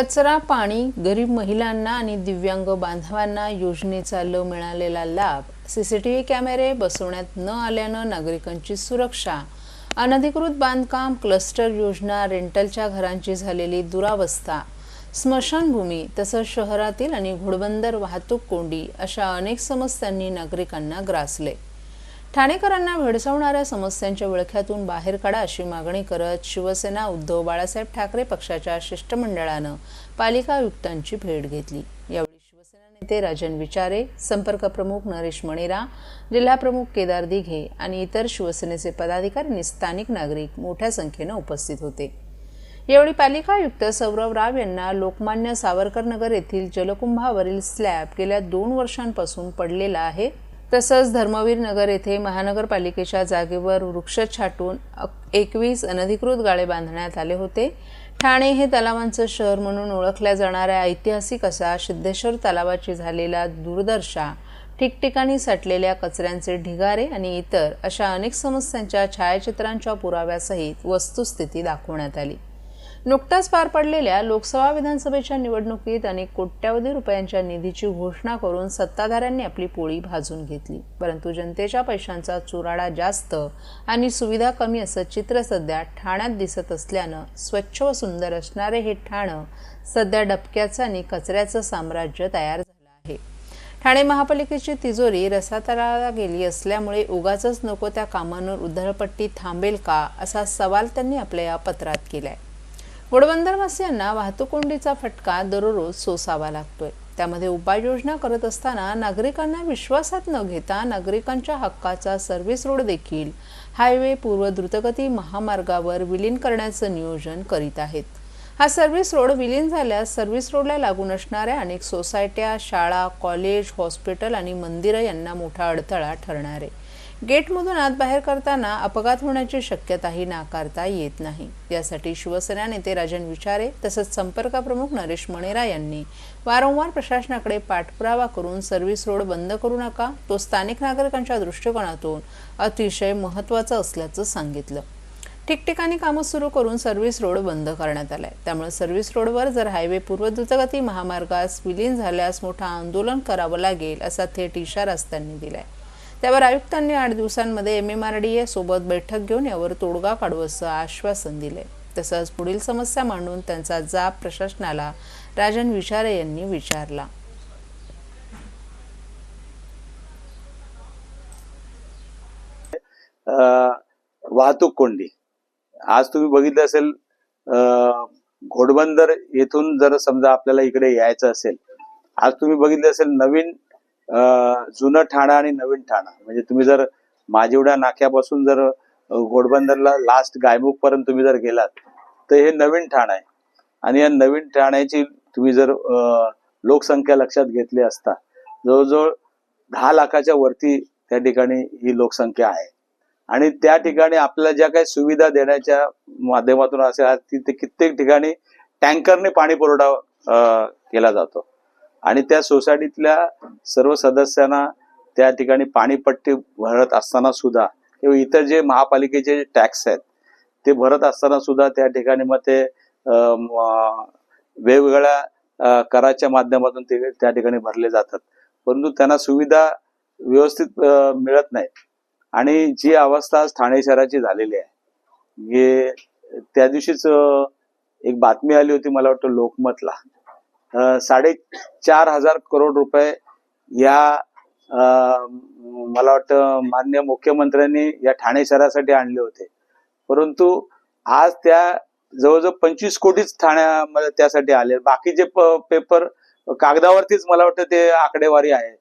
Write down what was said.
कचरा पाणी गरीब महिलांना आणि दिव्यांग बांधवांना योजनेचा ल मिळालेला लाभ सीसीटीव्ही कॅमेरे बसवण्यात न आल्यानं नागरिकांची सुरक्षा. अनधिकृत बांधकाम क्लस्टर योजना रेंटलच्या घरांची झालेली दुरावस्था स्मशानभूमी तसंच शहरातील आणि घोडबंदर वाहतूक कोंडी अशा अनेक समस्यांनी नागरिकांना ग्रासले. ठाणेकरांना भेडसावणाऱ्या समस्यांच्या विळख्यातून बाहेर काढा अशी मागणी करत शिवसेना उद्धव बाळासाहेब ठाकरे पक्षाच्या शिष्टमंडळानं पालिका आयुक्तांची भेट घेतली. यावेळी शिवसेना नेते राजन विचारे संपर्क प्रमुख नरेश मणेरा जिल्हाप्रमुख केदार दिघे आणि इतर शिवसेनेचे पदाधिकारी आणि स्थानिक नागरिक मोठ्या संख्येनं उपस्थित होते. यावेळी पालिका आयुक्त सौरव राव यांना लोकमान्य सावरकर नगर येथील जलकुंभावरील स्लॅब गेल्या दोन वर्षांपासून पडलेला आहे. तसंच धर्मवीर नगर येथे महानगरपालिकेच्या जागेवर वृक्ष छाटून एकवीस अनधिकृत गाळे बांधण्यात आले होते. ठाणे हे तलावांचं शहर म्हणून ओळखल्या जाणाऱ्या ऐतिहासिक असा सिद्धेश्वर तलावाची झालेला दुर्दर्शा ठिकठिकाणी साठलेल्या कचऱ्यांचे ढिगारे आणि इतर अशा अनेक समस्यांच्या छायाचित्रांच्या पुराव्यासहित वस्तुस्थिती दाखवण्यात आली. नुकत्याच पार पडलेल्या लोकसभा विधानसभेच्या निवडणुकीत अनेक कोट्यावधी रुपयांच्या निधीची घोषणा करून सत्ताधाऱ्यांनी आपली पोळी भाजून घेतली. परंतु जनतेच्या पैशांचा चुराडा जास्त आणि सुविधा कमी असं चित्र सध्या ठाण्यात दिसत असल्यानं स्वच्छ व सुंदर असणारे हे ठाणं सध्या डबक्याचं आणि कचऱ्याचं साम्राज्य तयार झालं आहे. ठाणे महापालिकेची तिजोरी रसातळाला गेली असल्यामुळे उगाचच नको त्या कामांवर उधळपट्टी थांबेल का असा सवाल त्यांनी आपल्या या पत्रात केला आहे घोडबंदरवासियांना वाहतूक कोंडीचा फटका दररोज सोसावा लागतोय. त्यामध्ये उपाययोजना करत असताना नागरिकांना विश्वासात न घेता नागरिकांच्या हक्काचा सर्व्हिस रोड देखील हायवे पूर्व द्रुतगती महामार्गावर विलीन करण्याचं नियोजन करीत आहेत. हा सर्व्हिस रोड विलीन झाल्यास सर्व्हिस रोडला लागून असणाऱ्या अनेक सोसायट्या शाळा कॉलेज हॉस्पिटल आणि मंदिरं यांना मोठा अडथळा ठरणार आहे. गेटमधून आत बाहेर करताना अपघात होण्याची शक्यताही नाकारता येत नाही. यासाठी शिवसेना नेते राजन विचारे तसंच संपर्क प्रमुख नरेश मणेरा यांनी वारंवार प्रशासनाकडे पाठपुरावा करून सर्व्हिस रोड बंद करू नका. तो स्थानिक नागरिकांच्या दृष्टिकोनातून अतिशय महत्त्वाचा असल्याचं सांगितलं. ठिकठिकाणी कामं सुरू करून सर्व्हिस रोड बंद करण्यात आलाय. त्यामुळे सर्व्हिस रोडवर जर हायवे पूर्व द्रुतगती महामार्गास विलीन झाल्यास मोठं आंदोलन करावं लागेल असा थेट इशाराच त्यांनी दिलाय. त्यावर आयुक्तांनी आठ दिवसांमध्ये M M R D A सोबत बैठक घेऊन यावर तोडगा काढू असं आश्वासन दिले तसंच पुढील समस्या मांडून त्यांचा जाब प्रशासनाला राजन विचारे यांनी विचारला. वाहतूक कोंडी. आज तुम्ही बघितलं असेल घोडबंदर येथून जर समजा आपल्याला इकडे यायचं असेल आज तुम्ही बघितलं असेल नवीन जुनं ठाणा आणि नवीन ठाणा. म्हणजे तुम्ही जर माजिवडा नाक्यापासून जर घोडबंदरला लास्ट गायमुख पर्यंत तुम्ही जर गेलात तर हे नवीन ठाणा आहे. आणि या नवीन ठाण्याची तुम्ही जर लोकसंख्या लक्षात घेतली असता जवळजवळ दहा लाखाच्या वरती त्या ठिकाणी ही लोकसंख्या आहे. आणि त्या ठिकाणी आपल्याला ज्या काही सुविधा देण्याच्या माध्यमातून असेल तिथे कित्येक ठिकाणी टँकरने पाणी पुरवठा अ, केला जातो. आणि त्या सोसायटीतल्या सर्व सदस्यांना त्या ठिकाणी पाणीपट्टी भरत असताना सुद्धा किंवा इतर जे महापालिकेचे टॅक्स आहेत ते भरत असताना सुद्धा त्या ठिकाणी मग ते वेगवेगळ्या कराच्या माध्यमातून ते त्या ठिकाणी भरले जातात. परंतु त्यांना सुविधा व्यवस्थित मिळत नाही. आणि जी अवस्था आज ठाणे शहराची झालेली आहे त्या दिवशीच एक बातमी आली होती मला वाटतं लोकमतला. साडेचार हजार करोड रुपये या मला वाटतं मान्य मुख्यमंत्र्यांनी या ठाणे शहरासाठी आणले होते. परंतु आज त्या जवळजवळ पंचवीस कोटीच ठाण्यामध्ये त्यासाठी आले. बाकीचे पेपर कागदावरतीच मला वाटतं ते आकडेवारी आहे.